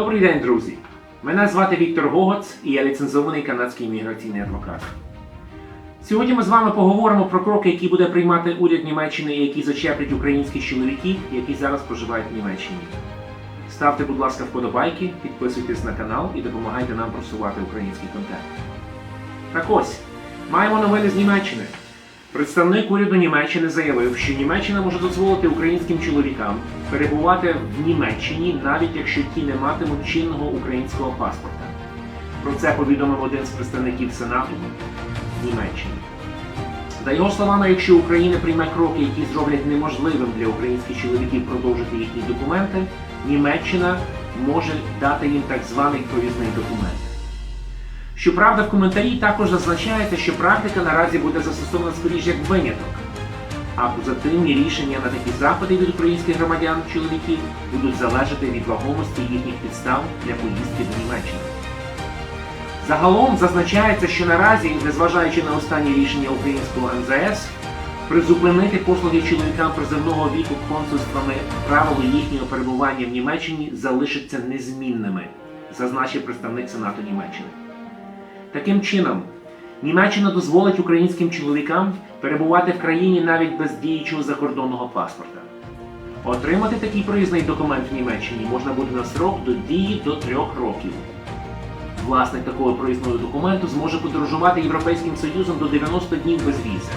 Добрий день, друзі! Мене звати Віктор Гогоц і я ліцензований канадський імміграційний адвокат. Сьогодні ми з вами поговоримо про кроки, які буде приймати уряд Німеччини і які зачеплять українських чоловіків, які зараз проживають в Німеччині. Ставте, будь ласка, вподобайки, підписуйтесь на канал і допомагайте нам просувати український контент. Так ось, маємо новини з Німеччини. Представник уряду Німеччини заявив, що Німеччина може дозволити українським чоловікам перебувати в Німеччині, навіть якщо ті не матимуть чинного українського паспорта. Про це повідомив один з представників Сенату Німеччини. За його словами, якщо Україна прийме кроки, які зроблять неможливим для українських чоловіків продовжити їхні документи, Німеччина може дати їм так званий провізний документ. Щоправда, в коментарі також зазначається, що практика наразі буде застосована скоріш як виняток. А позитивні рішення на такі запити від українських громадян чоловіків будуть залежати від вагомості їхніх підстав для поїздки до Німеччини. Загалом зазначається, що наразі, незважаючи на останні рішення українського МЗС, призупинити послуги чоловікам приземного віку консульствами правила їхнього перебування в Німеччині залишаться незмінними, зазначив представник Сенату Німеччини. Таким чином, Німеччина дозволить українським чоловікам перебувати в країні навіть без діючого закордонного паспорта. Отримати такий проїзний документ в Німеччині можна буде на срок до дії до трьох років. Власник такого проїзного документу зможе подорожувати Європейським Союзом до 90 днів без візи.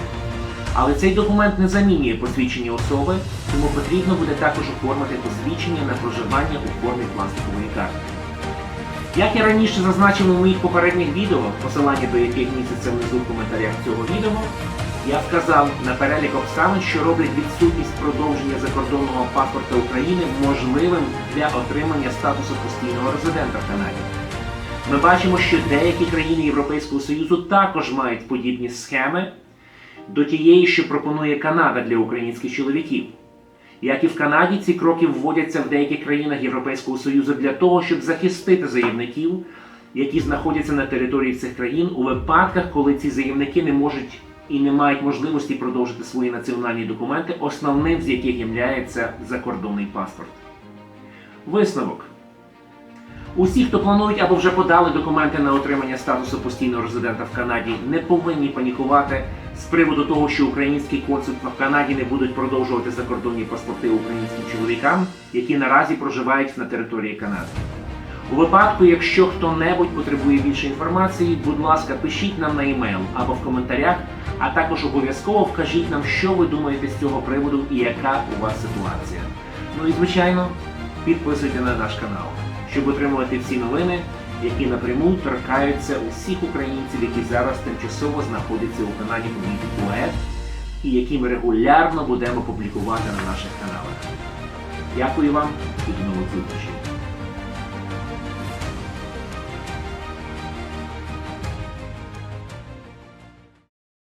Але цей документ не замінює посвідчення особи, тому потрібно буде також оформити посвідчення на проживання у формі пластикової карти. Як я раніше зазначив у моїх попередніх відео, посилання до яких містяться внизу в коментарях цього відео, я вказав на перелік обставин, що роблять відсутність продовження закордонного паспорта України можливим для отримання статусу постійного резидента в Канаді. Ми бачимо, що деякі країни Європейського Союзу також мають подібні схеми до тієї, що пропонує Канада для українських чоловіків. Як і в Канаді, ці кроки вводяться в деяких країнах Європейського Союзу для того, щоб захистити заявників, які знаходяться на території цих країн у випадках, коли ці заявники не можуть і не мають можливості продовжити свої національні документи, основним з яких є закордонний паспорт. Висновок. Усі, хто планують або вже подали документи на отримання статусу постійного резидента в Канаді, не повинні панікувати з приводу того, що українські консульства в Канаді не будуть продовжувати закордонні паспорти українським чоловікам, які наразі проживають на території Канади. У випадку, якщо хто-небудь потребує більше інформації, будь ласка, пишіть нам на емейл або в коментарях, а також обов'язково вкажіть нам, що ви думаєте з цього приводу і яка у вас ситуація. Ну і звичайно, підписуйте на наш канал, щоб отримувати всі новини, які напряму торкаються усіх українців, які зараз тимчасово знаходяться у каналі Поет, і які ми регулярно будемо публікувати на наших каналах. Дякую вам і до нових зустрічей!